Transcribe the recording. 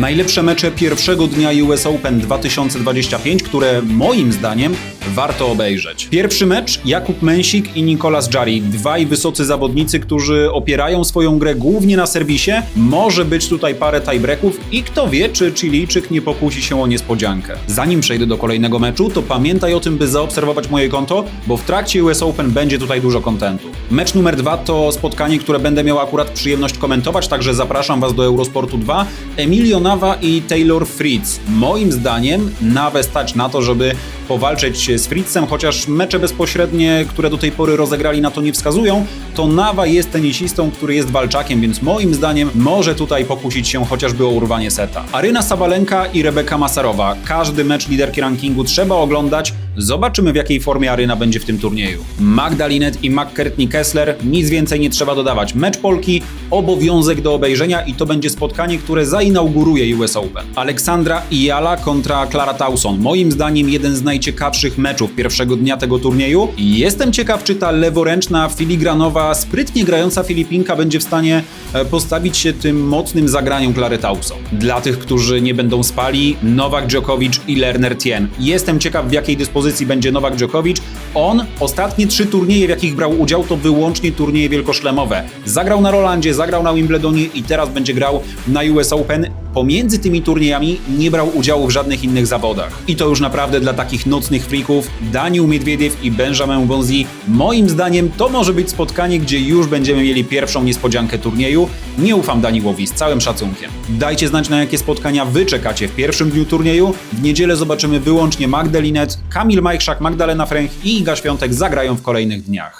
Najlepsze mecze pierwszego dnia US Open 2025, które moim zdaniem warto obejrzeć. Pierwszy mecz Jakub Mensik i Nicolas Jarry, dwaj wysocy zawodnicy, którzy opierają swoją grę głównie na serwisie. Może być tutaj parę tiebreaków i kto wie, czy Chilijczyk nie pokusi się o niespodziankę. Zanim przejdę do kolejnego meczu, to pamiętaj o tym, by zaobserwować moje konto, bo w trakcie US Open będzie tutaj dużo kontentu. Mecz numer dwa to spotkanie, które będę miał akurat przyjemność komentować, także zapraszam Was do Eurosportu 2. Emilio I Taylor Fritz. Moim zdaniem Nawę stać na to, żeby powalczyć z Fritzem, chociaż mecze bezpośrednie, które do tej pory rozegrali na to nie wskazują, to Nawa jest tenisistą, który jest walczakiem, więc moim zdaniem może tutaj pokusić się chociażby o urwanie seta. Aryna Sabalenka i Rebeka Masarowa. Każdy mecz liderki rankingu trzeba oglądać. Zobaczymy w jakiej formie Aryna będzie w tym turnieju. Magdalinet i McCartney Kessler, nic więcej nie trzeba dodawać. Mecz Polki, obowiązek do obejrzenia i to będzie spotkanie, które zainauguruje US Open. Aleksandra Iala kontra Clara Towson. Moim zdaniem jeden z najciekawszych meczów pierwszego dnia tego turnieju. Jestem ciekaw, czy ta leworęczna, filigranowa, sprytnie grająca Filipinka będzie w stanie e, postawić się tym mocnym zagraniom Clary Towson. Dla tych, którzy nie będą spali, Nowak Djokovic i Lerner Tien. Jestem ciekaw, w jakiej dyspozycji będzie Nowak Djokovic. On ostatnie trzy turnieje, w jakich brał udział, to wyłącznie turnieje wielkoszlemowe. Zagrał na Rolandzie, zagrał na Wimbledonie i teraz będzie grał na US Open. Pomiędzy tymi turniejami nie brał udziału w żadnych innych zawodach. I to już naprawdę dla takich nocnych freaków Daniel Miedwiediew i Benjamin Bonzi. Moim zdaniem to może być spotkanie, gdzie już będziemy mieli pierwszą niespodziankę turnieju. Nie ufam Daniłowi z całym szacunkiem. Dajcie znać na jakie spotkania wy czekacie w pierwszym dniu turnieju. W niedzielę zobaczymy wyłącznie Magdalinet, Kamil Majchrzak, Magdalena Fręch i Iga Świątek zagrają w kolejnych dniach.